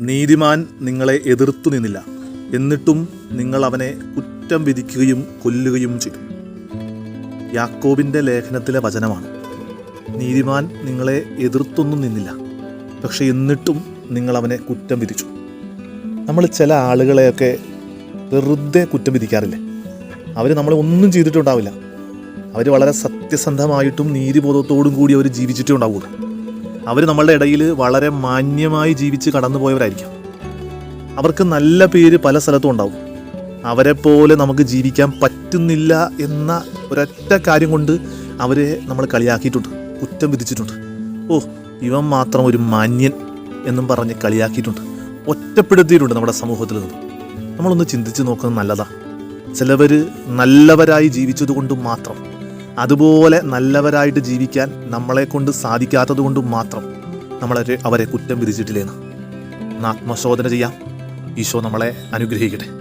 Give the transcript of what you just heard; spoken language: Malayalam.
നീതിമാൻ നിങ്ങളെ എതിർത്തു നിന്നില്ല. എന്നിട്ടും നിങ്ങൾ അവനെ കുറ്റം വിധിക്കുകയും കൊല്ലുകയും ചെയ്തു. യാക്കോബിന്റെ ലേഖനത്തിലെ വചനമാണ്. നീതിമാൻ നിങ്ങളെ എതിർത്തൊന്നും നിന്നില്ല. പക്ഷെ എന്നിട്ടും നിങ്ങൾ അവനെ കുറ്റം വിധിച്ചു. നമ്മൾ ചില ആളുകളെയൊക്കെ വെറുതെ കുറ്റം വിധിക്കാറില്ലേ? അവർ നമ്മളെ ഒന്നും ചെയ്തിട്ടുണ്ടാവില്ല. അവർ വളരെ സത്യസന്ധമായിട്ടും നീതിബോധത്തോടും കൂടി അവർ ജീവിച്ചിട്ടേ അവർ നമ്മളുടെ ഇടയിൽ വളരെ മാന്യമായി ജീവിച്ച് കടന്നുപോയവരായിരിക്കും. അവർക്ക് നല്ല പേര് പല സ്ഥലത്തും ഉണ്ടാവും. അവരെ പോലെ നമുക്ക് ജീവിക്കാൻ പറ്റുന്നില്ല എന്ന ഒരൊറ്റ കാര്യം കൊണ്ട് അവരെ നമ്മൾ കളിയാക്കിയിട്ടുണ്ട്. കുറ്റം വിധിച്ചിട്ടുണ്ട്. ഓ ഇവൻ മാത്രം ഒരു മാന്യൻ എന്നും പറഞ്ഞ് കളിയാക്കിയിട്ടുണ്ട്. ഒറ്റപ്പെടുത്തിയിട്ടുണ്ട് നമ്മുടെ സമൂഹത്തിൽ നിന്ന്. നമ്മളൊന്ന് ചിന്തിച്ച് നോക്കുന്നത് നല്ലതാണ് ചിലവർ നല്ലവരായി ജീവിച്ചതുകൊണ്ട് മാത്രം. അതുപോലെ നല്ലവരായിട്ട് ജീവിക്കാൻ നമ്മളെ കൊണ്ട് സാധിക്കാത്തത് കൊണ്ട് മാത്രം നമ്മളെ അവരെ കുറ്റം വിധിച്ചിട്ടില്ലേന്ന്. ആത്മശോധന ചെയ്യാം. ഈശോ നമ്മളെ അനുഗ്രഹിക്കട്ടെ.